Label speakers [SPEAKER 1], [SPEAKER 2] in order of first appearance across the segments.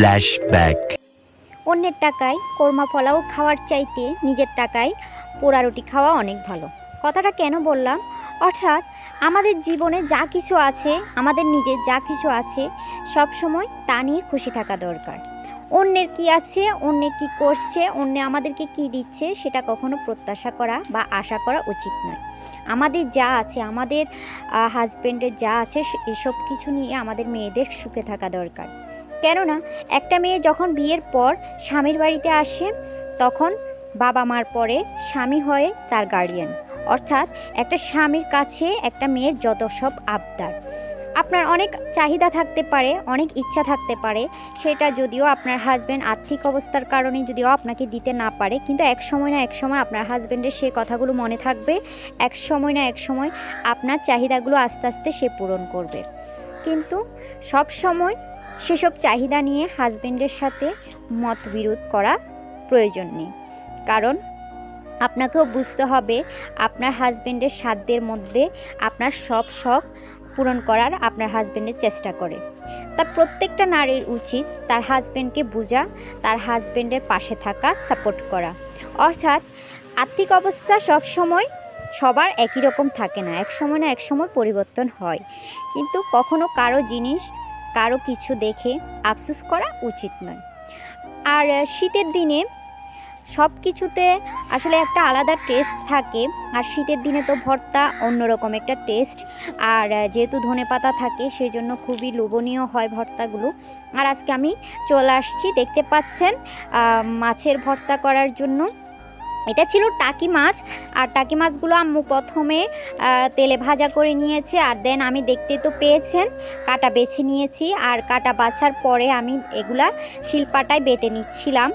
[SPEAKER 1] Flashback.
[SPEAKER 2] অন্যের টাকায় কোরমা পোলাও খাওয়ার চাইতে নিজের টাকায় পোড়া রুটি খাওয়া অনেক ভালো। কথাটা কেন বললাম? অর্থাৎ আমাদের জীবনে যা কিছু আছে, আমাদের নিজের যা কিছু আছে, সব সময় তা নিয়ে খুশি থাকা দরকার। অন্যের কি আছে, অন্যে কি করছে, অন্য আমাদেরকে কি দিচ্ছে, সেটা কখনো প্রত্যাশা করা বা আশা করা উচিত নয়। আমাদের যা আছে, আমাদের হাজব্যান্ডের যা আছে এসব কিছু নিয়ে আমাদের মেয়েদের সুখে থাকা দরকার। কেননা একটা মেয়ে যখন বিয়ের পর স্বামীর বাড়িতে আসে, তখন বাবা মার পরে স্বামী হয় তার গার্ডিয়ান অর্থাৎ একটা স্বামীর কাছে একটা মেয়ের যত সব আবদার। আপনার অনেক চাহিদা থাকতে পারে, অনেক ইচ্ছা থাকতে পারে, সেটা যদিও আপনার হাজব্যান্ড আর্থিক অবস্থার কারণে যদিও আপনাকে দিতে না পারে, কিন্তু এক সময় না এক সময় আপনার হাজব্যান্ডের সে কথাগুলো মনে থাকবে, এক সময় না এক সময় আপনার চাহিদাগুলো আস্তে আস্তে সে পূরণ করবে। কিন্তু সব সময় সেসব চাহিদা নিয়ে হাজবেন্ডের সাথে মতবিরোধ করা প্রয়োজন নেই। কারণ আপনাকেও বুঝতে হবে, আপনার হাজবেন্ডের সাধ্যের মধ্যে আপনার সব শখ পূরণ করার আপনার হাজবেন্ডের চেষ্টা করে। তা প্রত্যেকটা নারীর উচিত তার হাজবেন্ডকে বোঝা, তার হাজবেন্ডের পাশে থাকা সাপোর্ট করা। অর্থাৎ আর্থিক অবস্থা সব সময় সবার একই রকম থাকে না এক সময় না এক সময় পরিবর্তন হয়। কিন্তু কখনো কারও জিনিস কারও কিছু দেখে আফসোস করা উচিত নয়। আর শীতের দিনে সব কিছুতে আসলে একটা আলাদা টেস্ট থাকে। আর শীতের দিনে তো ভর্তা অন্যরকম একটা টেস্ট আর যেহেতু ধনে পাতা থাকে সেই জন্য খুবই লোভনীয় হয় ভর্তাগুলো। আর আজকে আমি চলে আসছি, দেখতে পাচ্ছেন মাছের ভর্তা করার জন্য। এটা ছিল টাকি মাছ, আর টাকি মাছগুলো আম্মু প্রথমে তেলে ভাজা করে নিয়েছে, আর দেন আমি দেখতে তো পেয়েছেন, কাটা বেছে নিয়েছি, আর কাটা বাছার পরে আমি এগুলা শিলপাটায় বেটে নিচ্ছিলাম।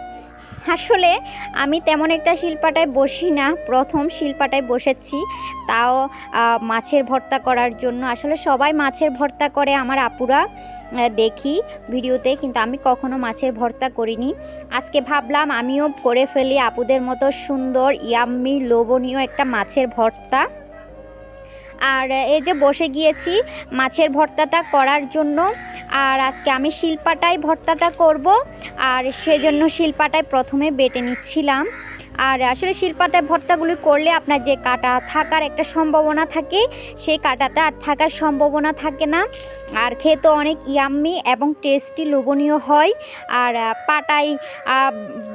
[SPEAKER 2] আসলে আমি তেমন একটা শিলপাটায় বসি না। প্রথম শিলপাটায় বসেছি। তাও মাছের ভর্তা করার জন্য। আসলে সবাই মাছের ভর্তা করে, আমার আপুরা দেখি ভিডিওতে। কিন্তু আমি কখনো মাছের ভর্তা করিনি। আজকে ভাবলাম আমিও করে ফেলি। আপুদের মতো সুন্দর, ইয়াম্মি, লোভনীয় একটা মাছের ভর্তা। আর এই যে বসে গিয়েছি মাছের ভর্তাটা করার জন্য। আর আজকে আমি শিল্পাটাই ভর্তাটা করব। আর সেজন্য শিল্পাটায় প্রথমে বেটে নিচ্ছিলাম। আর আসলে শিল্পাটায় ভর্তাগুলি করলে আপনার যে কাটা থাকার একটা সম্ভাবনা থাকে, সেই কাটাটা আর থাকার সম্ভাবনা থাকে না। আর খেতে অনেক ইয়াম্মি এবং টেস্টি লোভনীয় হয়। আর পাটায়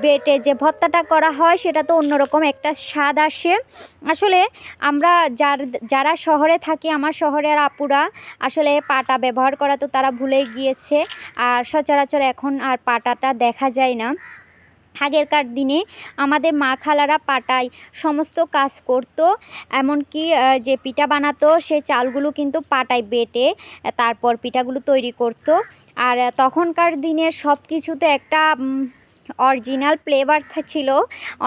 [SPEAKER 2] বেটে যে ভর্তাটা করা হয়, সেটা তো অন্যরকম একটা স্বাদ আসে। আসলে আমরা যার, যারা শহরে থাকি, আমার শহরের আপুরা, আসলে পাটা ব্যবহার করা তো তারা ভুলে গিয়েছে। আর সচরাচর এখন আর পাটাটা দেখা যায় না। আগেরকার দিনে আমাদের মা খালারা পাটায় সমস্ত কাজ করতো, এমনকি যে পিঠা বানাতো সে চালগুলো কিন্তু পাটায় বেটে, তারপর পিঠাগুলো তৈরি করত। আর তখনকার দিনে সব কিছুতে একটা অরিজিনাল ফ্লেভার ছিল,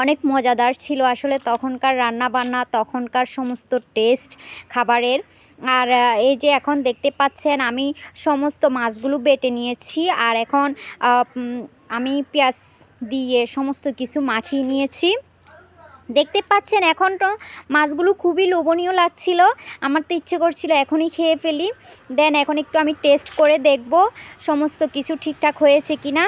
[SPEAKER 2] অনেক মজাদার ছিল আসলে তখনকার রান্না বান্না তখনকার সমস্ত টেস্ট খাবারের। আর এই যে এখন দেখতে পাচ্ছেন আমি সমস্ত মাছগুলো বেটে নিয়েছি আর এখন আমি পেঁয়াজ দিয়ে সমস্ত কিছু মাখিয়ে নিয়েছি। দেখতে পাচ্ছেন এখন তো মাছগুলো খুবই লোভনীয় লাগছিল, আমার তো ইচ্ছে করছিল এখনই খেয়ে ফেলি। দেন এখন একটু আমি টেস্ট করে দেখব সমস্ত কিছু ঠিকঠাক হয়েছে কি না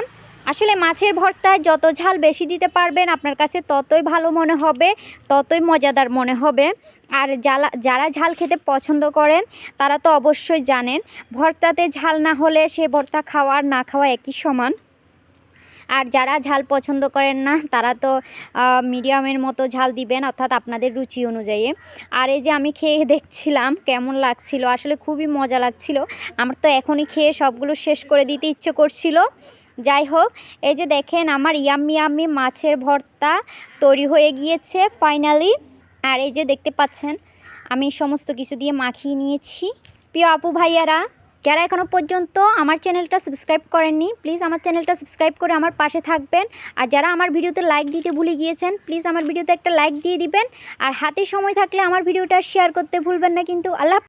[SPEAKER 2] আসলে মাছের ভর্তায় যত ঝাল বেশি দিতে পারবেন, আপনার কাছে ততই ভালো মনে হবে, ততই মজাদার মনে হবে। আর যারা যারা ঝাল খেতে পছন্দ করেন, তারা তো অবশ্যই জানেন, ভর্তাতে ঝাল না হলে সে ভর্তা খাওয়া আর না খাওয়া একই সমান। আর যারা ঝাল পছন্দ করেন না, তারা তো মিডিয়ামের মতো ঝাল দিবেন, অর্থাৎ আপনাদের রুচি অনুযায়ী। আর এই যে আমি খেয়ে দেখছিলাম, কেমন লাগছিল, আসলে খুবই মজা লাগছিল। আমার তো এখনই খেয়ে সবগুলো শেষ করে দিতে ইচ্ছে করছিল। যাই হোক এই যে দেখেন আমার ইয়াম্মি ইয়াম্মি মাছের ভর্তা তৈরি হয়ে গিয়েছে ফাইনালি আর এই যে দেখতে পাচ্ছেন, আমি সমস্ত কিছু দিয়ে মাখিয়ে নিয়েছি। প্রিয় আপু ভাইয়ারা, যারা এখনও পর্যন্ত আমার চ্যানেলটা সাবস্ক্রাইব করেননি প্লিজ আমার চ্যানেলটা সাবস্ক্রাইব করে আমার পাশে থাকবেন। আর যারা আমার ভিডিওতে লাইক দিতে ভুলে গিয়েছেন প্লিজ আমার ভিডিওতে একটা লাইক দিয়ে দিবেন। আর হাতে সময় থাকলে আমার ভিডিওটা শেয়ার করতে ভুলবেন না কিন্তু, আল্লাহ